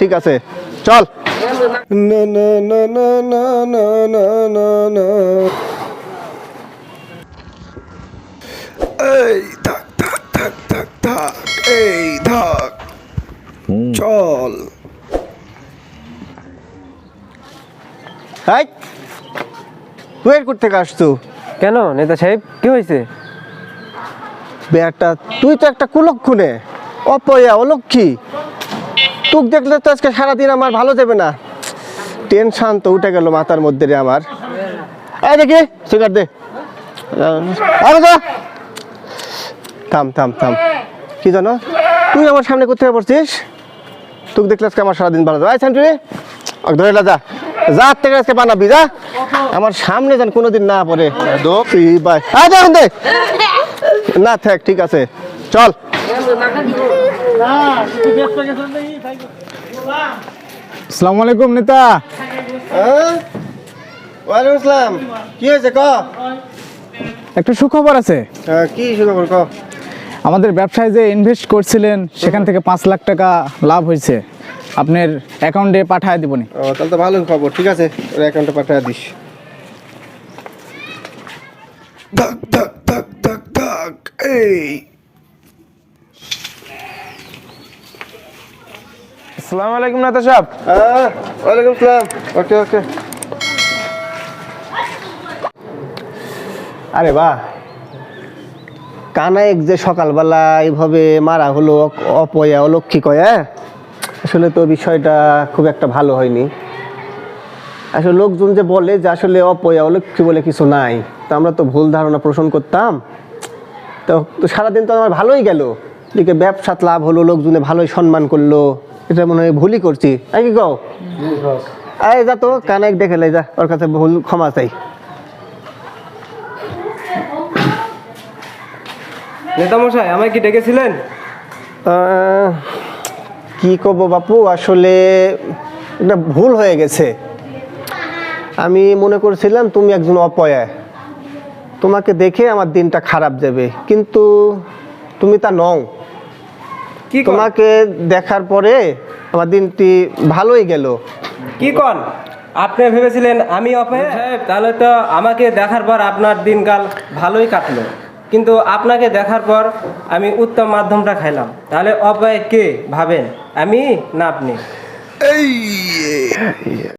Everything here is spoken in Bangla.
ঠিক আছে। চল। তুই এর থেকে কেন নেতা সাহেব? কি হয়েছে তুই তো একটা কুলক্ষণে অপয়া অলক্ষী তুক দেখলে তো আজকে সারাদিন আমার ভালো যাবে না। টেনশন তো উঠে গেল মাথার মধ্যে রে আমার। এই দেখি সিগারেট দে। থাম থাম থাম। কি জানো তুই আমার সামনে কোথায় পড়ছিস? তুক দেখলে আজকে আমার সারাদিন ভালো যাবে। আই সেন্টুরি ধরে যা। যা থেকে আজকে বানাবি যা। আমার সামনে যেন কোনোদিন না পড়ে। তুই না থাক ঠিক আছে। চল। আসসালামু আলাইকুম নেতা। ওয়ালাইকুম আসসালাম। কি হয়েছে ক? একটা সুখবর আছে। হ্যাঁ, কি সুখবর ক? আমাদের ব্যবসায় যে ইনভেস্ট করছিলেন সেখান থেকে পাঁচ লাখ টাকা লাভ হয়েছে। আপনার অ্যাকাউন্টে পাঠায় দিবনি ও তাহলে তো ভালো খবর ঠিক আছে ওর অ্যাকাউন্টে পাঠিয়ে দিস। ধাক ধাক ধাক ধাক ধাক এই। আসসালামু আলাইকুম নেতা সাহেব হ্যাঁ ওয়ালাইকুম আসসালাম ওকে ওকে। আরে বাহ কানাইক যে সকালবেলা এইভাবে মারা হলো অপয়া অলক্ষী কয়া আসলে তো বিষয়টা খুব একটা ভালো হয়নি। আসলে লোকজন যে বলে যে আসলে অপয়া অলক্ষী বলে কিছু নাই তো আমরা তো ভুল ধারণা পোষণ করতাম। তো তো সারাদিন তো আমার ভালোই গেল। দিকে ব্যবসাত লাভ হলো লোকজনে ভালোই সম্মান করল। এটা মনে হয় ভুলই করছি। আই কি কও? আয় যা তো কানাইক দেখে লাই যা ওর কাছে ভুল ক্ষমা চাই। নেতা মশাই আমায় কি ডেকেছিলেন? কি কব বাপু আসলে একটা ভুল হয়ে গেছে। আমি মনে করছিলাম তুমি একজন অপয়া। তোমাকে দেখে আমার দিনটা খারাপ যাবে কিন্তু তুমি তা নও। কি তোমাকে দেখার পরে আমার দিনটি ভালোই গেল। কি কন আপনি ভেবেছিলেন আমি অপে তাহলে তো আমাকে দেখার পর আপনার দিনকাল ভালোই কাটলো। কিন্তু আপনাকে দেখার পর আমি উত্তম মাধ্যমটা খাইলাম। তাহলে অপয় কে? ভাবেন। আমি না আপনি?